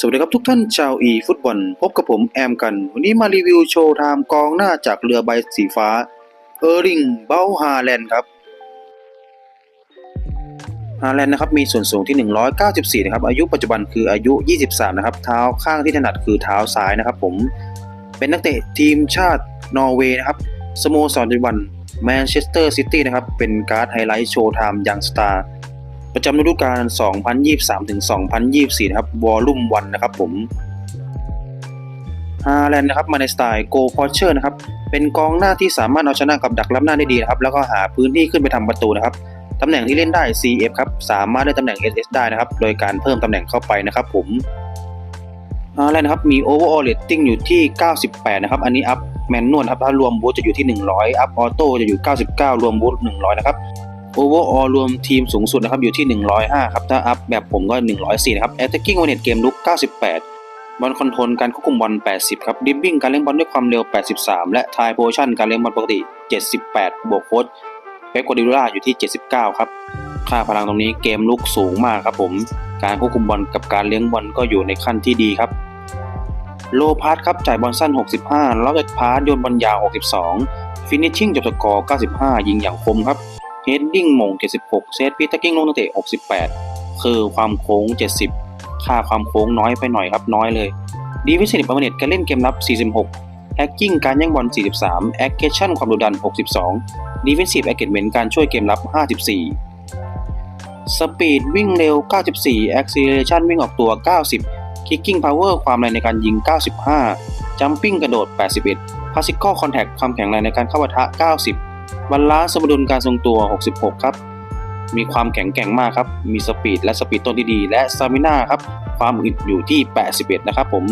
สวัสดีครับทุกท่านชาวอีฟุตบอลพบกับผมแอมกัน วันนี้มารีวิวโชว์ไทม์กองหน้าจากเรือใบสีฟ้า เออริงเบลฮาแลนด์ครับฮาแลนด์นะครับมีส่วนสูงที่ 194 นะครับ อายุปัจจุบันคืออายุ 23 นะครับ เท้าข้างที่ถนัดคือเท้าซ้ายนะครับผมเป็นนักเตะทีมชาตินอร์เวย์นะครับสโมสรปัจจุบันแมนเชสเตอร์ซิตี้นะครับเป็นการ์ดไฮไลท์โชว์ไทม์ยังสตาร์ ประจำฤดูกาล 2023 ถึง 2024 นะครับ วอลลุ่มวันนะครับผมฮาแลนด์นะครับมาในสไตล์โกพอเชอร์นะครับ เป็นกองหน้าที่สามารถเอาชนะกับดักล้ำหน้าได้ดีนะครับ แล้วก็หาพื้นที่ขึ้นไปทำประตูนะครับ ตำแหน่งที่เล่นได้ CF ครับ สามารถได้ตำแหน่ง SS ได้นะครับ โดยการเพิ่มตำแหน่งเข้าไปนะครับผมฮาแลนด์นะครับ มี overall rating อยู่ที่ 98 นะครับ อันนี้อัพแมนนวลครับ ถ้ารวมบูทจะอยู่ที่ 100 อัพออโต้จะอยู่ 99 รวมบูท100 นะครับ โอเวอร์ออรวมทีมสูงสุดนะครับอยู่ที่ 105 ครับ ถ้าอัพแบบผมก็ 104 นะครับ attacking w i n เกมลุก 98 บอลคอนโทรลการควบคุมบอล 80 ครับดิบบิ้งการเลี้ยงบอลด้วยความเร็ว 83 และทายโพชั่นการเลี้ยงบอลปกติ 78 บวกโค้ดเป๊ปกวดิโอลาอยู่ที่ 79 ครับ ค่าพลังตรงนี้เกมลุกสูงมากครับผม การควบคุมบอลกับการเลี้ยงบอลก็อยู่ในขั้นที่ดีครับ โลพาสครับจ่ายบอลสั้น 65 แล้วก็ดพาสโยนบอลยาว 62 ฟินิชชิ่งจบสกอร์ 95 ยิงอย่างคมครับ เฮดดิ้งมง 76 เซตพิทักกิ้งลงตั้งเตะ68 คือความโค้ง 70 ค่าความโค้งน้อยไปหน่อยครับน้อยเลย ดีวิสิตประเมินการเล่นเกมรับ 46แฮกกิ้งการแย่งบอล 43 แอคเคชั่นความดุดัน 62 ดีเฟนซีฟแอคเกตเมนการช่วยเกมรับ 54 สปีดวิ่งเร็ว 94 acceleration วิ่งออกตัว 90 kicking power ความแรงในการยิง 95 jumping กระโดด 81 physical contact ความแข็งแรงในการเข้าปะทะ 90 บาลานซ์สมดุลการทรงตัว 66 ครับ มีความแข็งแกร่งมากครับ มีสปีดและสปีดต้นที่ดี และสตามิน่าครับ ความอึดอยู่ที่ 81 นะครับผม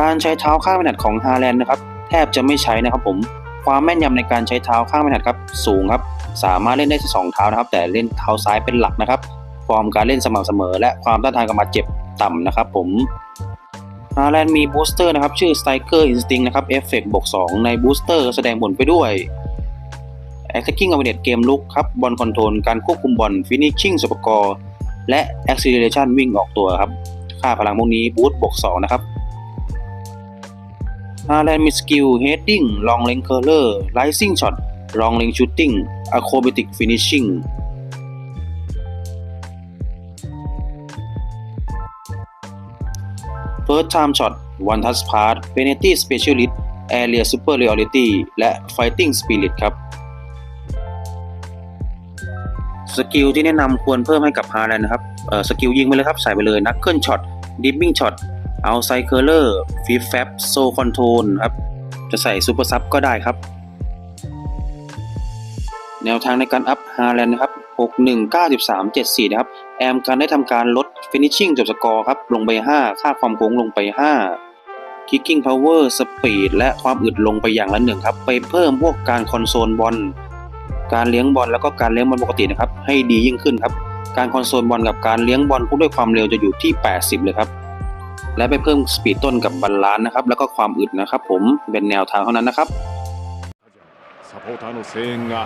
การใช้เท้าข้างไม่ถนัดของฮาแลนด์นะครับ แทบจะไม่ใช้นะครับผม ความแม่นยำในการใช้เท้าข้างไม่ถนัดครับ สูงครับ สามารถเล่นได้ทั้งสองเท้านะครับ แต่เล่นเท้าซ้ายเป็นหลักนะครับ ฟอร์มการเล่นสม่ำเสมอ และความต้านทานกับมาเจ็บต่ำนะครับ ผม ฮาแลนด์มีบูสเตอร์นะครับ ชื่อ Striker Instinct นะครับเอฟเฟกบวก2ในบูสเตอร์แสดงผลไปด้วย Attacking Awareness เกมลุกครับบอลคอนโทรลการควบคุมบอล Finishing สปกอร์และ Acceleration วิ่งออกตัวครับ ค่าพลังพวกนี้บูสต์บวก2นะครับฮาแลนด์มีสกิล Heading Long Range Curler Rising Shot Long Range Shooting Acrobatic Finishing First Time Shot One Touch Pass Penalty Specialist Area Superiority และ Fighting Spirit ครับ สกิลที่แนะนำควรเพิ่มให้กับฮาแลนด์นะครับสกิลยิงไปเลยครับใส่ไปเลยนักเกิลช็อตดิฟบิ้งช็อตเอาไซเคอร์เลอร์ฟิฟแฟบโซคอนโทรลครับจะใส่ซูเปอร์ซับก็ได้ครับ แนวทางในการอัพฮาแลนด์นะครับ 61 93 74 นะครับ แอมการได้ทำการลด ฟินิชชิ่งจบสกอร์ครับ ลงไป 5 ค่าความโค้งลงไป 5 Kicking Power Speed และความอึดลงไปอย่างละหนึ่งครับ ไปเพิ่มพวกการคอนโซลบอล การเลี้ยงบอลแล้วก็การเลี้ยงบอลปกตินะครับ ให้ดียิ่งขึ้นครับ การคอนโซลบอลกับการเลี้ยงบอลพวกด้วยความเร็วจะอยู่ที่ 80 เลยครับ และไปเพิ่มสปีดต้นกับบาลลานนะครับ แล้วก็ความอึดนะครับ ผม เป็นแนวทางเท่านั้นนะครับ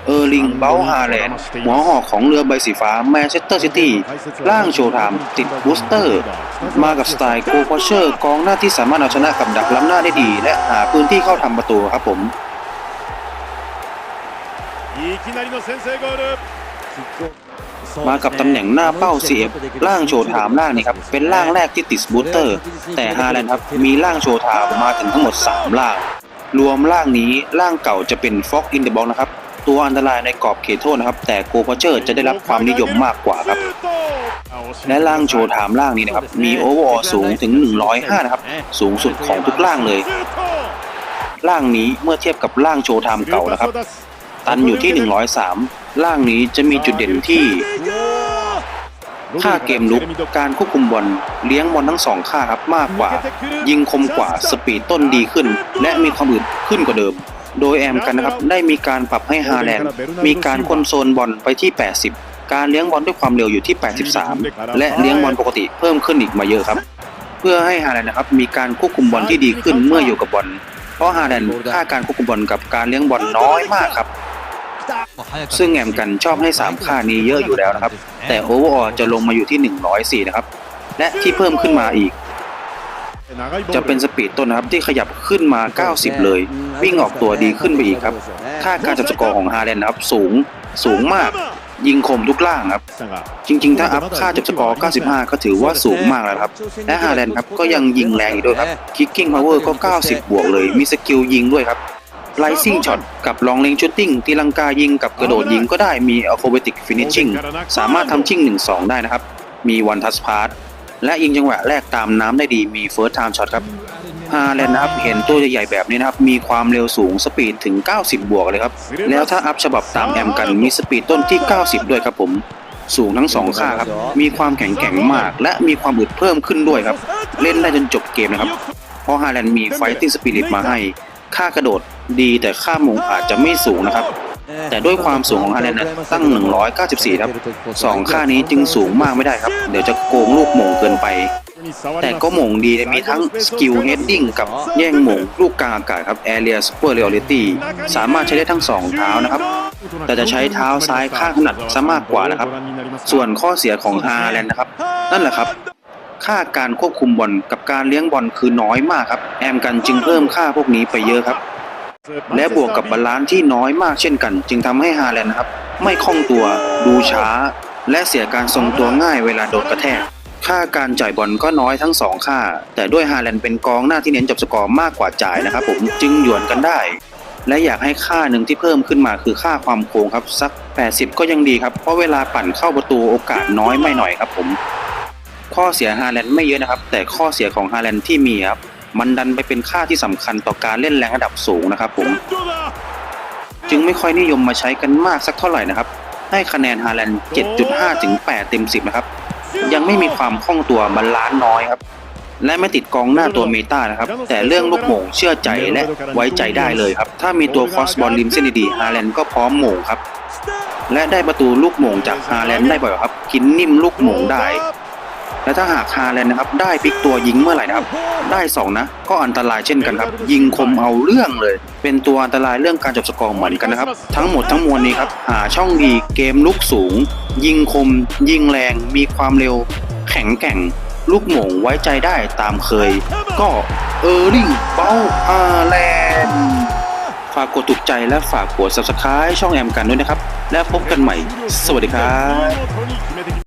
เออร์ลิง เบลฮาแลนด์หัวหอกของเรือใบสีฟ้าแมนเชสเตอร์ซิตี้ล่างโชว์ไามติดบูสเตอร์ มากับสไตล์โคพอเชอร์ กองหน้าที่สามารถเอาชนะกับดักล้ำหน้าได้ดี และหาพื้นที่เข้าทำประตูครับผมมากับตำแหน่งหน้าเป้าซีเ CF ล่างโชว์ถามล่างนี่ครับ เป็นล่างแรกที่ติดบูสเตอร์ แต่ฮาแลนด์ครับ มีล่างโชว์ถามมาถึงทั้งหมด 3 ล่าง รวมร่างนี้ร่างเก่าจะเป็นฟ็อกอินเดอะบ็อกนะครับ ตัวอันตรายในกรอบเขตโทษนะครับ แต่โกพอเชอร์จะได้รับความนิยมมากกว่าครับ และร่างโชว์ไทม์ร่างนี้นะครับ มีโอเวอร์ออสูงถึง 105 นะครับ สูงสุดของทุกร่างเลย ร่างนี้เมื่อเทียบกับร่างโชว์ไทม์เก่านะครับ ตันอยู่ที่ 103 ร่างนี้จะมีจุดเด่นที่ ค่าเกมลุก การควบคุมบอลเลี้ยงบอลทั้งสองค่าครับมากกว่า ยิงคมกว่าสปีดต้นดีขึ้น และมีความอึดขึ้นกว่าเดิม โดยแอมกันนะครับได้มีการปรับให้ฮาแลนด์มีการคนโซลบอลไปที่ 80 การเลี้ยงบอลด้วยความเร็วอยู่ที่ 83 และเลี้ยงบอลปกติเพิ่มขึ้นอีกมาเยอะครับ เพื่อให้ฮาแลนด์นะครับมีการควบคุมบอลที่ดีขึ้นเมื่ออยู่กับบอลเพราะฮาแลนด์ค่าการควบคุมบอลกับการเลี้ยงบอลน้อยมากครับ ซึ่งแอมกันชอบให้ 3 ค่านี้เยอะอยู่แล้วนะครับ แต่โอเวอร์ออจะลงมาอยู่ที่ 104 นะครับ และที่เพิ่มขึ้นมาอีก จะเป็นสปีดต้นนะครับที่ขยับขึ้นมา 90 เลย วิ่งออกตัวดีขึ้นไปอีกครับค่าการจับสกอร์ของฮาแลนด์นะครับสูงสูงมากยิงคมทุกล่างครับ จริง ๆ ถ้าอัพค่าจับสกอร์ 95 ก็ถือว่าสูงมากแล้วครับ และฮาแลนด์ครับก็ยังยิงแรงอีกด้วยครับ Kicking Power ก็ 90 บวกเลย มีสกิลยิงด้วยครับ Rising Shot กับ Long Range Shooting ตีลังกายิงกับกระโดดยิงก็ได้มี Acrobatic Finishing สามารถทำชิ่ง 1-2 ได้นะครับ มี One Touch Pass และยิงจังหวะแรกตามน้ำได้ดีมี First Time Shot ครับฮาแลนด์นะครับเห็นตัวใหญ่ๆแบบนี้นะครับ มีความเร็วสูงสปีดถึง 90 บวกเลยครับ แล้วถ้าอัพฉบับตามแอมกันมีสปีดต้นที่ 90 ด้วยครับผม สูงทั้งสองค่าครับ มีความแข็งแกร่งมาก และมีความอึดเพิ่มขึ้นด้วยครับ เล่นได้จนจบเกมนะครับ เพราะฮาแลนด์มี Fighting Spirit มาให้ ค่ากระโดด ดีแต่ค่ามงอาจจะไม่สูงนะครับ แต่ด้วยความสูงของฮาแลนด์เนี่ยตั้ง 194 ครับสองค่านี้จึงสูงมากไม่ได้ครับ เดี๋ยวจะโกงลูกหม่งเกินไป แต่ก็หม่งดีมีทั้งสกิลเฮดดิ้งกับแย่งหม่งลูกกลางอากาศครับ Area Super Reality สามารถใช้ได้ทั้งสองเท้านะครับแต่จะใช้เท้าซ้ายข้างถนัดซะมากกว่านะครับ ส่วนข้อเสียของฮาแลนด์นะครับ นั่นแหละครับ ค่าการควบคุมบอลกับการเลี้ยงบอลคือน้อยมากครับ แอมกันจึงเพิ่มค่าพวกนี้ไปเยอะครับ และบวกกับบาลานซ์ที่น้อยมากเช่นกัน จึงทำให้ฮาแลนด์ครับ ไม่คล่องตัวดูช้า และเสียการทรงตัวง่ายเวลาโดนกระแทกค่าการจ่ายบอลก็น้อยทั้งสองค่า แต่ด้วยฮาแลนด์เป็นกองหน้าที่เน้นจับสกอร์มากกว่าจ่ายนะครับผมจึงหยวนกันได้ และอยากให้ค่าหนึ่งที่เพิ่มขึ้นมาคือค่าความโค้งครับสัก 80 ก็ยังดีครับ เพราะเวลาปั่นเข้าประตูโอกาสน้อยไม่หน่อยครับผม ข้อเสียฮาแลนด์ไม่เยอะนะครับ แต่ข้อเสียของฮาแลนด์ที่มีครับ มันดันไปเป็นค่าที่สำคัญต่อการเล่นแรงระดับสูงนะครับผม จึงไม่ค่อยนิยมมาใช้กันมากสักเท่าไหร่นะครับ ให้คะแนนฮาแลนด์ 7.5 ถึง 8 เต็ม 10 นะครับ ยังไม่มีความคล่องตัวบาลานซ์น้อยครับ และไม่ติดกองหน้าตัวเมตานะครับ แต่เรื่องลูกโหม่งเชื่อใจและไว้ใจได้เลยครับ ถ้ามีตัวคอสบอลริมเส้นดีๆฮาแลนด์ก็พร้อมโหม่งครับ และได้ประตูลูกโหม่งจากฮาแลนด์ได้บ่อยครับ กินนิ่มลูกโหม่งได้ และถ้าหากฮาแลนด์นะครับได้ปิกตัวยิงเมื่อไหร่นะครับ ได้ 2 นะ ก็อันตรายเช่นกันครับ ยิงคมเอาเรื่องเลย เป็นตัวอันตรายเรื่องการจบสกอร์เหมือนกันนะครับ ทั้งหมดทั้งมวลนี้ครับ หาช่องดีเกมลุกสูง ยิงคม ยิงแรง มีความเร็ว แข็งแกร่ง ลูกหมงไว้ใจได้ตามเคย ก็เออร์ลิงเบลฮาแลนด์ฝากกดถูกใจและฝากกด subscribe ช่องแอมกันด้วยนะครับ และพบกันใหม่ สวัสดีครับ